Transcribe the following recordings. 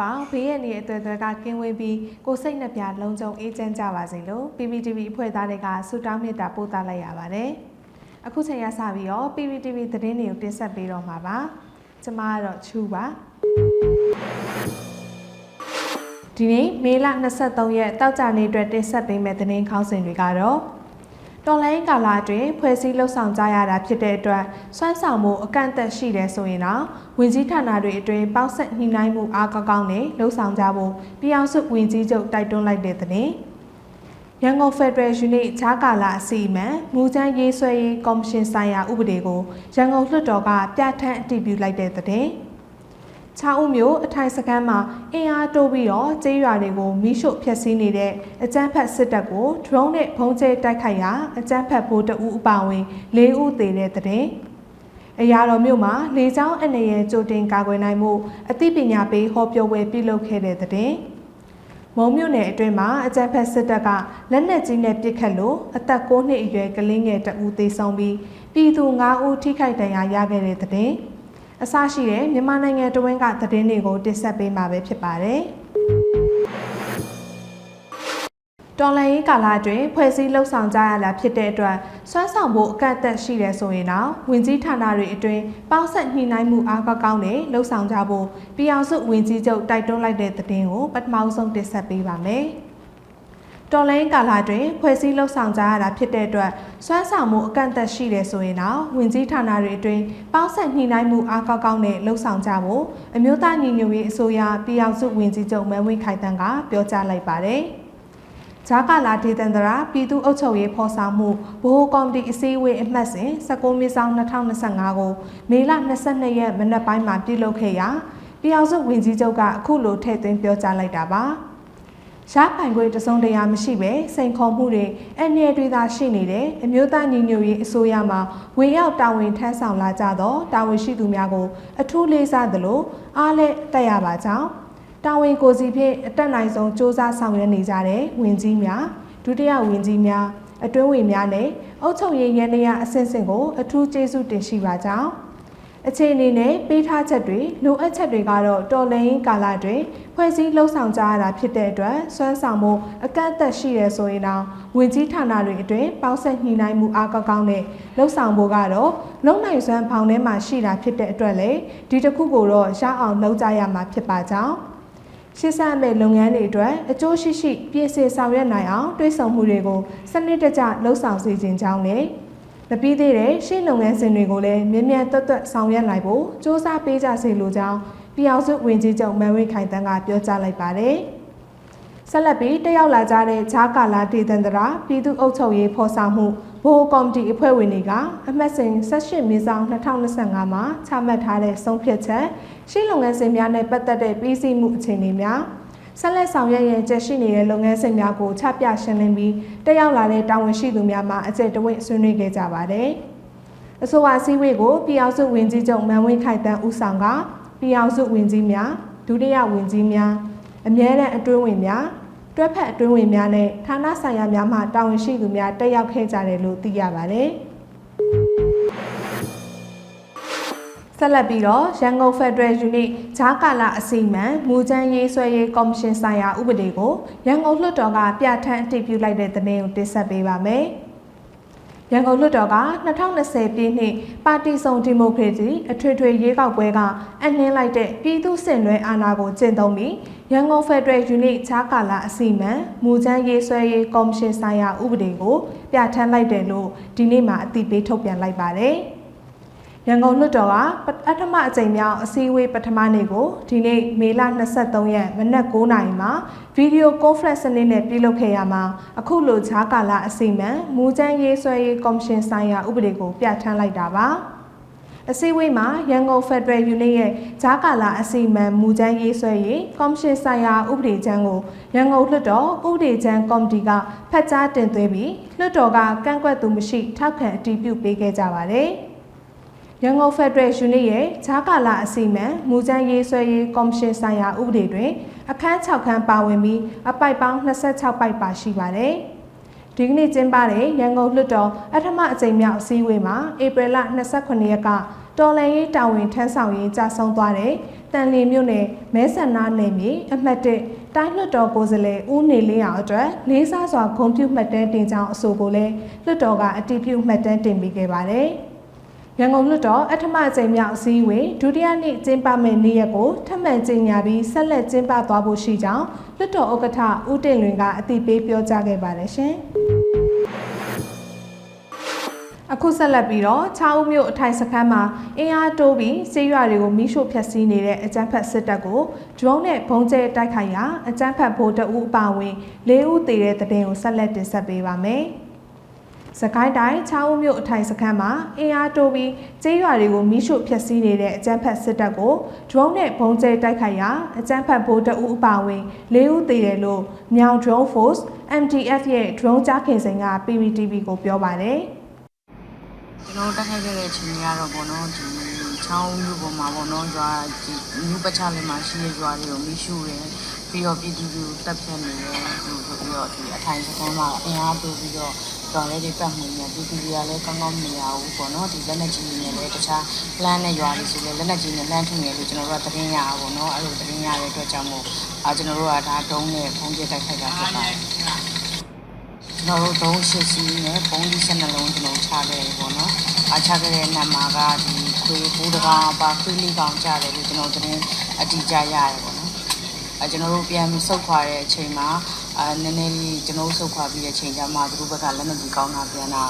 သူနိုင်ငံသားအပေါင်းဘေးရန်တွေအသွယ်သွယ်ကကင်းဝေးပြီးကိုယ်စိတ်နှပြလုံးစုံအေးချမ်းကြပါစေလို့ PPTV အဖွဲ့သားတွေကဆုတောင်းမေတ္တာပို့သလိုက်ရပါတယ်။အခုချိန်ရစပြီးတော့ PPTV သတင်းတွေကိုတင်ဆက်ပေးတော့မှာပါ။ကျွန်မကတော့ချူပါ။ဒီနေ့မေလ23ရက်တောက်ကြနေ့အတွက်တင်ဆက်ပေးမယ့်သတင်းခေါင်းစဉ်တွေကတော့ တော်လိုင်းကာလာအတွင်းဖွဲ့စည်းလှုပ်ဆောင်ကြရတာဖြစ်တဲ့အတွက်စွမ်းဆောင်မှုအကန့်အသတ်ရှိတယ်ဆိုရင်တော့ဝင်ကြီးဌာနတွေအတွင်းပေါက်ဆက်ညှိနှိုင်းမှုအားကောင်းကောင်းနဲ့လှုပ်ဆောင်ကြဖို့ပြည်အောင်စုဝင်ကြီးချုပ်တိုက်တွန်းလိုက်တဲ့သတင်းရန်ကုန်ဖက်ဒရယ်ယူနစ်ခြားကာလာအစီအမံမူချမ်းရေးဆွဲရေးကော်မရှင်ဆိုင်ရာဥပဒေကိုရန်ကုန်လွှတ်တော်ကပြဋ္ဌာန်းအတည်ပြုလိုက်တဲ့သတင်း ချောင်းဦးမျိုးအထိုင်စခန်းမှာအင်အားတိုးပြီးတော့ကျေးရွာတွေကိုမိရှို့ဖျက်ဆီးနေတဲ့အကြမ်းဖက်စစ်တပ်ကို drone နဲ့ဖုံးကျဲတိုက်ခိုက်ရာအကြမ်းဖက်ဗိုလ်တအူးအပါအဝင်၄ဦးသေတဲ့တဲ့။အရာတော်မြို့မှာလေကြောင်းအနေနဲ့ကြိုတင်ကာကွယ်နိုင်မှုအသိပညာပေးဟောပြောပွဲပြုလုပ်ခဲ့တဲ့တဲ့။မုံမြို့နယ်အတွင်းမှာအကြမ်းဖက်စစ်တပ်ကလက်နက်ကြီးနဲ့ပစ်ခတ်လို့အသက်9နှစ်အရွယ်ကလေးငယ်တဦးသေဆုံးပြီးပြည်သူ9ဦးထိခိုက်ဒဏ်ရာရခဲ့တဲ့တဲ့။ အစရှိတဲ့မြန်မာနိုင်ငံတဝင်းကသတင်းတွေကိုတင်ဆက်ပေးမှာပဲဖြစ်ပါတယ်။တော်လန်ရေးကာလအတွင်းဖွဲ့စည်းလှုပ်ဆောင်ကြရတာဖြစ်တဲ့အတွက်စွမ်းဆောင်ဖို့အကန့်အသတ်ရှိတယ်ဆိုရင်တော့ဝင်ကြီးဌာနတွေအတွင်းပေါင်းဆက်ညှိနှိုင်းမှုအားကောင်းကောင်းနဲ့လှုပ်ဆောင်ကြဖို့ပြည်အောင်စုဝင်ကြီးချုပ်တိုက်တွန်းလိုက်တဲ့သတင်းကိုပထမဆုံးတင်ဆက်ပေးပါမယ်။ တော်လိုင်းကာလာတွင်ဖွဲ့စည်းလှုပ်ဆောင်ကြရတာဖြစ်တဲ့အတွက်စွမ်းဆောင်မှုအကန့်အသတ်ရှိတယ်ဆိုရင်တော့ဝင်ကြီးဌာနတွေအတွင်းပေါင်းဆက်ညှိနှိုင်းမှုအားကောင်းကောင်းနဲ့လှုပ်ဆောင်ကြဖို့အမျိုးသားညီညွတ်ရေးအစိုးရပြည်အောင်စုဝင်ကြီးချုပ်မန်ဝင်းခိုင်တန်းကပြောကြားလိုက်ပါတယ်။ဂျာကာလာဒေသန္တရာပြည်သူ့အုပ်ချုပ်ရေးဖော်ဆောင်မှုဗဟိုကော်မတီအစည်းအဝေးအမှတ်စဉ်19မိဆောင်2025ကိုမေလ22ရက်မနက်ပိုင်းမှာပြုလုပ်ခဲ့ရာပြည်အောင်စုဝင်ကြီးချုပ်ကအခုလိုထည့်သွင်းပြောကြားလိုက်တာပါ။ ရပိုင်ခွင့်တစုံတရာမရှိပဲစိန်ခေါ်မှုတွေအနည်းတွေသာရှိနေတယ်အမျိုးသားညီညွတ်ရေးအစိုးရမှဝင်ရောက်တာဝန်ထမ်းဆောင်လာကြသောတာဝန်ရှိသူများကို အထူးလေးစားသလိုအားလည်းတက်ရပါကြောင်းတာဝန်ကိုစီဖြင့်အတက်နိုင်ဆုံးစ조사ဆောင်ရွက်နေကြတဲ့ဝင်ကြီးများဒုတိယဝင်ကြီးများအတွင်းဝင်များနဲ့အုပ်ချုပ်ရေးရန်တရားအဆင့်ဆင့်ကိုအထူးကျေးဇူးတင်ရှိပါကြောင်း အခြေအနေနဲ့ပေးထားချက်တွေလိုအပ်ချက်တွေကတော့တော်လှန်ရေးကာလတွင်ဖွဲ့စည်းလှုပ်ဆောင်ကြရတာဖြစ်တဲ့အတွက်စွမ်းဆောင်မှုအကန့်အသတ်ရှိရဆိုရင်တော့ဝင်ကြီးဌာနတွေအတွင်းပေါင်းဆက်ညှိနှိုင်းမှုအားကောင်းကောင်းနဲ့လှုပ်ဆောင်ဖို့ကတော့လုံနိုင်စွမ်းဖောင်ထဲမှာရှိတာဖြစ်တဲ့အတွက်လေဒီတစ်ခုကိုတော့ရအောင်လုပ်ကြရမှာဖြစ်ပါကြောင်းရှေ့ဆက်မဲ့လုပ်ငန်းတွေအတွက်အကျိုးရှိရှိပြည့်စုံဆောင်ရွက်နိုင်အောင်တွေးဆောင်မှုတွေကိုစနစ်တကျလှုပ်ဆောင်စေခြင်းကြောင်းနဲ့ ။မပြီးသေးတဲ့ရှေ့လုပ်ငန်းစဉ်တွေကိုလည်းမြန်မြန်တွက်တွက်ဆောင်ရွက်နိုင်ဖို့စ조사ပေးကြစေလိုကြောင်းပြည်အောင်စုဝင်ကြီးချုပ်မန်ဝင်းခိုင်တန်းကပြောကြားလိုက်ပါတယ်။ဆက်လက်ပြီးတက်ရောက်လာကြတဲ့ဂျာကာလာဒေသန္တရာပြည်သူ့အုပ်ချုပ်ရေးဖော်ဆောင်မှုဘိုးကော်မတီအဖွဲ့ဝင်တွေကအမှတ်စဉ်18မေဆောင်2025မှာချမှတ်ထားတဲ့ဆုံးဖြတ်ချက်ရှေ့လုပ်ငန်းစဉ်များနဲ့ပတ်သက်တဲ့ပြည်စည်းမှုအခြေအနေများ ဆက်လက်ဆောင်ရွက်ရန်ကြက်ရှိနေတဲ့လုပ်ငန်းစဉ်များကိုချပြရှင်းလင်းပြီးတက်ရောက်လာတဲ့တာဝန်ရှိသူများမှအကျက်တဝင့်ဆွေးနွေးခဲ့ကြပါတယ်။အဆိုပါစည်းဝေးကိုပြည်အောင်စုဝင်ကြီးချုပ်မန်ဝင်းခိုင်တန်းဦးဆောင်ကပြည်အောင်စုဝင်ကြီးများဒုတိယဝင်ကြီးများအမြဲတမ်းအတွင်းဝင်များတွဲဖက်အတွင်းဝင်များနဲ့ဌာနဆိုင်ရာများမှတာဝန်ရှိသူများတက်ရောက်ခဲ့ကြတယ်လို့သိရပါတယ်။ ဆက်လက်ပြီးတော့ရန်ကုန်ဖက်ဒရယ်ယူနစ်ဂျာကာလာအစီမံမူချမ်းရေးဆွဲရေးကော်မရှင်ဆိုင်ရာဥပဒေကိုရန်ကုန်လွှတ်တော်ကပြဋ္ဌာန်းအတည်ပြုလိုက်တဲ့သတင်းကိုတင်ဆက်ပေးပါမယ်။ရန်ကုန်လွှတ်တော်က2020ပြည့်နှစ်ပါတီစုံဒီမိုကရေစီအထွေထွေရွေးကောက်ပွဲကအနှင်းလိုက်တဲ့ပြည်သူ့စစ်နွဲအာဏာကိုကျင့်သုံးပြီးရန်ကုန်ဖက်ဒရယ်ယူနစ်ဂျာကာလာအစီမံမူချမ်းရေးဆွဲရေးကော်မရှင်ဆိုင်ရာဥပဒေကိုပြဋ္ဌာန်းလိုက်တယ်လို့ဒီနေ့မှအတည်ပြုထုတ်ပြန်လိုက်ပါတယ်။ ရန်ကုန်လွှတ်တော်ကပထမအကြိမ်မြောက်အစည်းအဝေးပထမနေ့ကိုဒီနေ့မေလ23ရက်မနက်9:00နာရီမှာဗီဒီယိုကွန်ဖရင့်စနစ်နဲ့ပြုလုပ်ခဲ့ရမှာအခုလိုဂျာကာလာအစီအမံမူချမ်းရေးဆွဲရေးကော်မရှင်ဆိုင်ရာဥပဒေကိုပြဋ္ဌာန်းလိုက်တာပါအစည်းအဝေးမှာရန်ကုန်ဖက်ဒရယ်ယူနစ်ရဲ့ဂျာကာလာအစီအမံမူချမ်းရေးဆွဲရေးကော်မရှင်ဆိုင်ရာဥပဒေချမ်းကိုရန်ကုန်လွှတ်တော်ဥပဒေချမ်းကော်မတီကဖတ်ကြားတင်သွင်းပြီးလွှတ်တော်ကကန့်ကွက်သူမရှိထောက်ခံအတည်ပြုပေးခဲ့ကြပါတယ်။ ရန်ကုန်ဖက်ဒရယ်ယူနစ်ရဲ့ဂျာကာလာအစီမံမူချမ်းရေးဆွဲရေးကော်မရှင်ဆိုင်ရာဥပဒေတွင်အခန်း6ခန်းပါဝင်ပြီးအပိုက်ပေါင်း26ပိုက်ပါရှိပါတယ်။ဒီကနေ့ကျင်းပတဲ့ရန်ကုန်လွှတ်တော်အထမအကြိမ်မြောက်အစည်းအဝေးမှာဧပြီလ29ရက်ကတော်လန်ရေးတာဝန်ထမ်းဆောင်ရေးကြာဆုံးသွားတဲ့တန်လီမြို့နယ်မဲဆန္ဒနယ်မြေအမှတ်၁တိုင်းလွှတ်တော်ကိုယ်စားလှယ်ဦးနေလင်းအောင်အတွက်လေးစားစွာဂုဏ်ပြုမှတ်တမ်းတင်ကြောင်းအဆိုကိုလည်းလွှတ်တော်ကအတည်ပြုမှတ်တမ်းတင်ပေးခဲ့ပါတယ်။ ရန်ကုန်လွှတ်တော်အထမအကြိမ်မြောက်အစည်းအဝေးဒုတိယနေ့ကျင်းပမယ့်နေ့ရက်ကိုထပ်မံကြေညာပြီးဆက်လက်ကျင်းပသွားဖို့ရှိကြောင်းလွှတ်တော်ဥက္ကဋ္ဌဦးတင်လွင်ကအတည်ပြုပြောကြားခဲ့ပါတယ်ရှင်။အခုဆက်လက်ပြီးတော့ချောင်းဦးမြို့အထိုင်စခန်းမှာအင်အားတိုးပြီးစေးရွာတွေကိုမိရှို့ဖျက်ဆီးနေတဲ့အကြမ်းဖက်စစ်တပ်ကိုဒရုန်းနဲ့ဘုံကျဲတိုက်ခိုက်ရာအကြမ်းဖက်ဗိုလ်တအူးအပါအဝင်၄ဦးသေတဲ့တဲ့တင်ကိုဆက်လက်တင်ဆက်ပေးပါမယ်။ စကိုင်းတိုင်းချောင်းဦးမြို့အထိုင်စခန်းမှာအင်အားတိုးပြီးကျေးရွာတွေကိုမိရှို့ဖျက်ဆီးနေတဲ့အကြမ်းဖက်စစ်တပ်ကိုဒရုန်းနဲ့ဘုံကျဲတိုက်ခိုက်ရာအကြမ်းဖက်ဗိုလ်တအူးအပါအဝင်၄ဦးသေတယ်လို့မြောင် Drone Force MTF ရဲ့ drone ကြားခင်စိန်က PPTV ကိုပြောပါတယ်။ကျွန်တော်တက်ခိုက်ခဲ့တဲ့အချိန်ကြီးကတော့ပေါ့နော်ဒီချောင်းမြို့ပေါ်မှာပေါ့နော်ရွာဒီမြို့ပချလေးမှာရှိတဲ့ရွာတွေကိုမိရှုတယ်ပြီးတော့ပြည်သူတွေကိုတပ်ဖြတ်နေတယ်လို့ဆိုပြီးတော့ဒီအထိုင်စခန်းမှာအင်အားတိုးပြီးတော့ ရွာလေးတွေပတ်မှုနေပြည်သူတွေကလည်းကောင်းကောင်းမရဘူးပေါ့နော်ဒီလက်နက်ကြီးတွေနဲ့လည်းတခြားလမ်းနဲ့ရွာတွေဆိုလည်းလက်နက်ကြီးနဲ့လမ်းထုံနေလို့ကျွန်တော်တို့ကသတင်းရအောင်ပေါ့နော်အဲ့လိုသတင်းရတဲ့အတွက်ကြောင့်မို့အာကျွန်တော်တို့ကဒါတုံးနဲ့ဖုန်းပြတိုက်ခိုက်တာဖြစ်ပါတယ်ကျွန်တော်တို့ဒုံးရှစ်စီးနဲ့ပုံးကြီး၁၂လုံးကျွန်တော်ချခဲ့တယ်ပေါ့နော်။အားချခဲ့တဲ့နံမှာကဒီခွေးဘူးတကောင်ပါခွေးလေးကောင်ကြတယ်လို့ကျွန်တော်သတင်းအတိအကျရတယ်ပေါ့နော်။အဲကျွန်တော်တို့ပြန်ဆုတ်ခွာတဲ့အချိန်မှာ အာနည်းနည်းလေးကျွန်တော်တို့ဆုတ်ခွာပြီးတဲ့အချိန်ကျမှသူတို့ဘက်ကလက်နက်ကြီးကောင်းတာပြန်တာ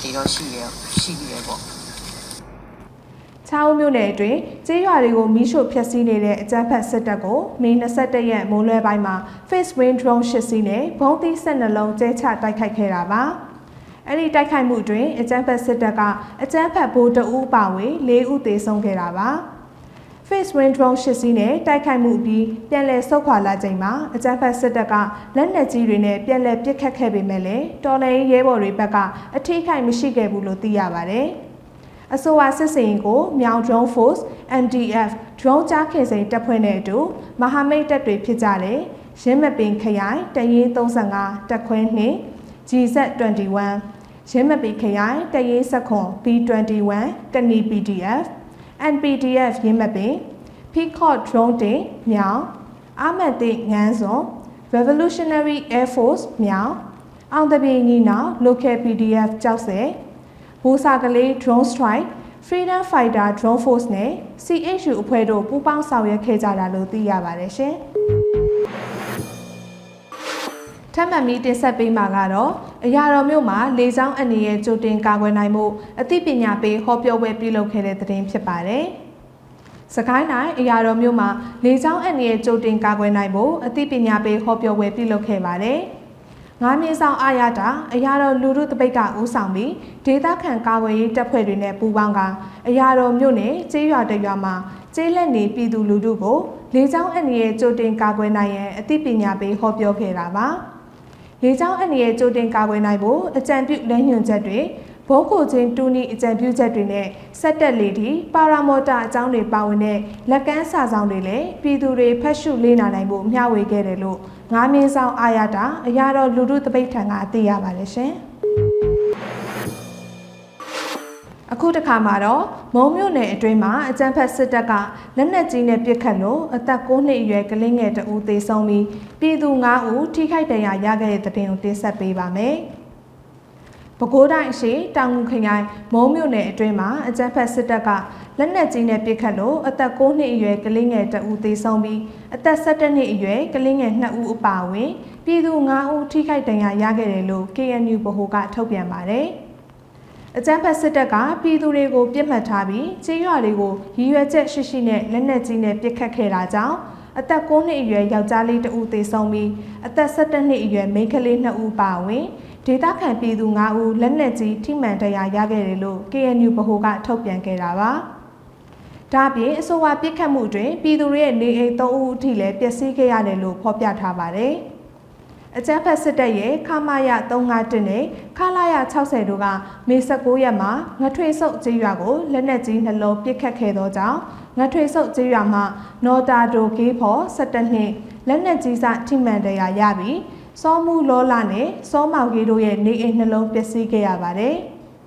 ဒီတော့ရှိရရှိရပေါ့။ချောင်းမြို့နယ်အတွင်းကျေးရွာတွေကိုမီးရှို့ဖျက်ဆီးနေတဲ့အကြမ်းဖက်စစ်တပ်ကိုမေ21ရက်မိုးလွဲပိုင်းမှာ Face Wind Drone 8စီးနဲ့ဘုံသီး12လုံးကျဲချတိုက်ခိုက်ခဲ့တာပါ။အဲ့ဒီတိုက်ခိုက်မှုအတွင်းအကြမ်းဖက်စစ်တပ်ကအကြမ်းဖက်ဗိုလ်တအူးပါဝင်၄ဦးသေဆုံးခဲ့တာပါ။ Face Wind Drone 8စီးနဲ့တိုက်ခိုက်မှုပြီးပြန်လည်ဆုတ်ခွာလာချိန်မှာအကြမ်းဖက်စစ်တပ်ကလက်နက်ကြီးတွေနဲ့ပြန်လည်ပစ်ခတ်ခဲ့ပေမဲ့လည်းတော်လှန်ရေးရဲဘော်တွေဘက်ကအထိခိုက်မရှိခဲ့ဘူးလို့သိရပါတယ်။အဆိုပါစစ်စင်ကိုမြောင် Drone Force MDF drone ကြားခင်စိန်တပ်ဖွဲ့နဲ့အတူမဟာမိတ်တပ်တွေဖြစ်ကြတဲ့ရင်းမပင်ခရိုင်တရင်35တပ်ခွဲ2 GZ21 ရင်းမပင်ခရိုင်တရင်စခွန် B21 တနီ PDF NPDF ရင်းမပင် Peacock drone တင်မြောင်အာမတ်တိငန်းစွန် Revolutionary Air Force မြောင်အောင်တပြေညီနောင် Local PDF ကြောက်စဲဘူစာကလေး drone strike freedom fighter drone force နဲ့ CHU အဖွဲ့တို့ပူးပေါင်းဆောင်ရွက်ခဲ့ကြတာလို့သိရပါတယ်ရှင်။ထပ်မံပြီးတင်ဆက်ပေးမှာကတော့ အရာတော်မြို့မှာလေကြောင်းအနေရဲ့ကြိုတင်ကာကွယ်နိုင်မှုအသိပညာပေးဟောပြောပွဲပြုလုပ်ခဲ့တဲ့သတင်းဖြစ်ပါတယ်။စကိုင်းတိုင်းအရာတော်မြို့မှာလေကြောင်းအနေရဲ့ကြိုတင်ကာကွယ်နိုင်ဖို့အသိပညာပေးဟောပြောပွဲပြုလုပ်ခဲ့ပါတယ်။ငါးမြင့်ဆောင်အာရတာအရာတော်လူထုတပိတ်ကဦးဆောင်ပြီးဒေသခံကာကွယ်ရေးတပ်ဖွဲ့တွေနဲ့ပူးပေါင်းကအရာတော်မြို့နယ်ကျေးရွာတရွာမှာကျေးလက်နေပြည်သူလူထုကိုလေကြောင်းအန္တရာယ်ကြိုတင်ကာကွယ်နိုင်ရန်အသိပညာပေးဟောပြောခဲ့တာပါ လေကြောင်းအန္တရာယ်ကြိုတင်ကာကွယ်နိုင်ဖို့အကြံပြုလမ်းညွှန်ချက်တွေဘုံကိုချင်းတူနီအကြံပြုချက်တွေနဲ့စက်တက်လေဒီပါရာမော်တာအကြောင်းတွေပါဝင်တဲ့လက်ကမ်းစာဆောင်တွေလည်းပြည်သူတွေဖတ်ရှုလေ့လာနိုင်ဖို့မျှဝေခဲ့တယ်လို့ငါးမင်းဆောင်အာရတာအရာတော်လူထုတပိတ်ထံကသိရပါတယ်ရှင် အခုတခါမှာတော့မုံမြို့နယ်အတွင်းမှာအကြမ်းဖက်စစ်တပ်ကလက်နက်ကြီးနဲ့ပစ်ခတ်လို့အသက်9နှစ်အရွယ်ကလေးငယ်တဦးသေဆုံးပြီးပြည်သူ9ဦးထိခိုက်ဒဏ်ရာရခဲ့တဲ့တဲ့တင်ကိုတင်ဆက်ပေးပါမယ်။ပဲခူးတိုင်းရှိတောင်ငူခရိုင်မုံမြို့နယ်အတွင်းမှာအကြမ်းဖက်စစ်တပ်ကလက်နက်ကြီးနဲ့ပစ်ခတ်လို့အသက်9နှစ်အရွယ်ကလေးငယ်တဦးသေဆုံးပြီးအသက်17နှစ်အရွယ်ကလေးငယ်2ဦးအပါအဝင်ပြည်သူ9ဦးထိခိုက်ဒဏ်ရာရခဲ့တယ်လို့ KNU ဗဟိုကထုတ်ပြန်ပါတယ်။ အကြမ်းဖက်စစ်တပ်ကပြည်သူတွေကိုပြစ်မှတ်ထားပြီးကြေးရွာတွေကိုရည်ရွယ်ချက်ရှိရှိနဲ့လက်နက်ကြီးနဲ့ပစ်ခတ်ခဲ့တာကြောင့်အသက်9နှစ်အရွယ်ယောက်ျားလေးတဦးသေဆုံးပြီးအသက်17နှစ်အရွယ်မိန်းကလေး2ဦးပါဝင်ဒေသခံပြည်သူ9ဦးလက်နက်ကြီးထိမှန်တရားရခဲ့တယ်လို့ KNU ဗဟိုကထုတ်ပြန်ခဲ့တာပါ။ဒါပြင်အဆိုပါပြစ်ခတ်မှုတွင်ပြည်သူတွေရဲ့နေအိမ်3ဦးအထိလည်းပျက်စီးခဲ့ရတယ်လို့ဖော်ပြထားပါတယ်။ အကြမ်းဖက်စစ်တပ်ရဲ့ခမာယ351နဲ့ခလာယ60တို့ကမေ16ရက်မှာငထွေဆုပ်ကျေးရွာကိုလက်နက်ကြီးနှလုံးပစ်ခတ်ခဲ့သောကြောင့်ငထွေဆုပ်ကျေးရွာမှာနော်တာဒိုဂေးဖော်17နှစ်လက်နက်ကြီးစထိမှန်တရားရပြီးစောမှုလောလာနဲ့စောမောင်ကြီးတို့ရဲ့နေအိမ်နှလုံးပျက်စီးခဲ့ရပါတယ်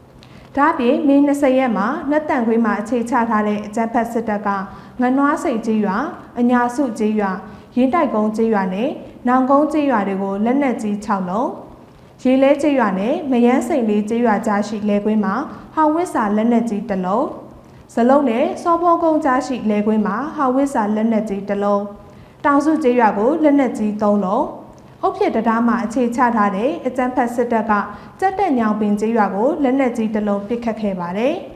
။ဒါ့အပြင်မေ20ရက်မှာနှက်တန်ခွေးမှာအခြေချထားတဲ့အကြမ်းဖက်စစ်တပ်ကငနွားစိတ်ကျေးရွာအညာစုကျေးရွာရင်းတိုက်ကုန်းကျေးရွာနဲ့ နောင်ကုန်းကျေးရွာတွေကိုလက်နက်ကြီး6လုံးရေလဲကျေးရွာနဲ့မယန်းစိန်လေးကျေးရွာကြားရှိလဲကွင်းမှာဟောင်ဝစ်စာလက်နက်ကြီးတစ်လုံးဇလုံးနဲ့စောဘောကုန်းကြားရှိလဲကွင်းမှာဟောင်ဝစ်စာလက်နက်ကြီးတစ်လုံးတောင်စုကျေးရွာကိုလက်နက်ကြီး3လုံးဟုတ်ဖြစ်တရားမှာအခြေချထားတဲ့အကြမ်းဖက်စစ်တပ်ကကြက်တက်ညောင်ပင်ကျေးရွာကိုလက်နက်ကြီးတစ်လုံးပစ်ခတ်ခဲ့ပါတယ်။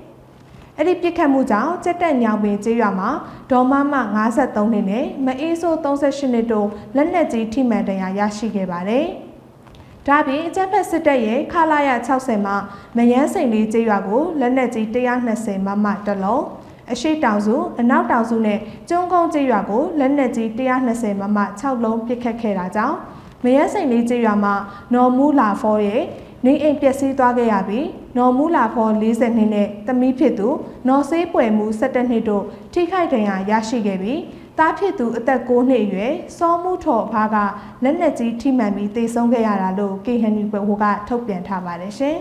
အဲ့ဒီပြစ်ခတ်မှုကြောင့်ကြက်တက်ညောင်ပင်ကျေးရွာမှာဒေါ်မမ53နှစ်နဲ့မအေးဆိုး38နှစ်တို့လက်နက်ကြီးထိမှန်ဒဏ်ရာရရှိခဲ့ပါတယ်။ဒါပြင်အကြက်ဖက်စစ်တပ်ရဲ့ခလာရ60မှာမယန်းစိန်လေးကျေးရွာကိုလက်နက်ကြီး120မမတစ်လုံးအရှိတောင်စုအနောက်တောင်စုနဲ့ကျုံကုန်းကျေးရွာကိုလက်နက်ကြီး120မမ6လုံးပစ်ခတ်ခဲ့တာကြောင့်မယန်းစိန်လေးကျေးရွာမှာနော်မူလာဖောရဲ့နေအိမ်ပျက်စီးသွားခဲ့ရပြီး နော်မူလာဖော40နှစ်နဲ့တမီးဖြစ်သူနော်ဆေးပွယ်မှု17နှစ်တို့ထိခိုက်ဒဏ်ရာရရှိခဲ့ပြီးတားဖြစ်သူအသက်9နှစ်အရွယ်စောမှုထော်ဖားကလက်နက်ကြီးထိမှန်ပြီးတေဆုံးခဲ့ရတာလို့ KHN ဘဝကထုတ်ပြန်ထားပါတယ်ရှင်။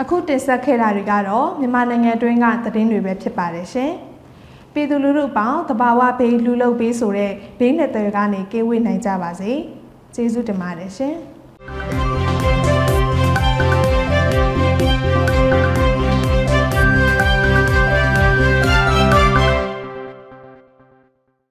အခုတင်ဆက်ခဲ့တာတွေကတော့မြန်မာနိုင်ငံတွင်းကသတင်းတွေပဲဖြစ်ပါတယ်ရှင်။ပြည်သူလူထုပေါင်းတဘာဝဘေးလူလုတ်ဘေးဆိုတဲ့ဘေးနဲ့တွေကနေကင်းဝေးနိုင်ကြပါစေ။ကျေးဇူးတင်ပါတယ်ရှင်။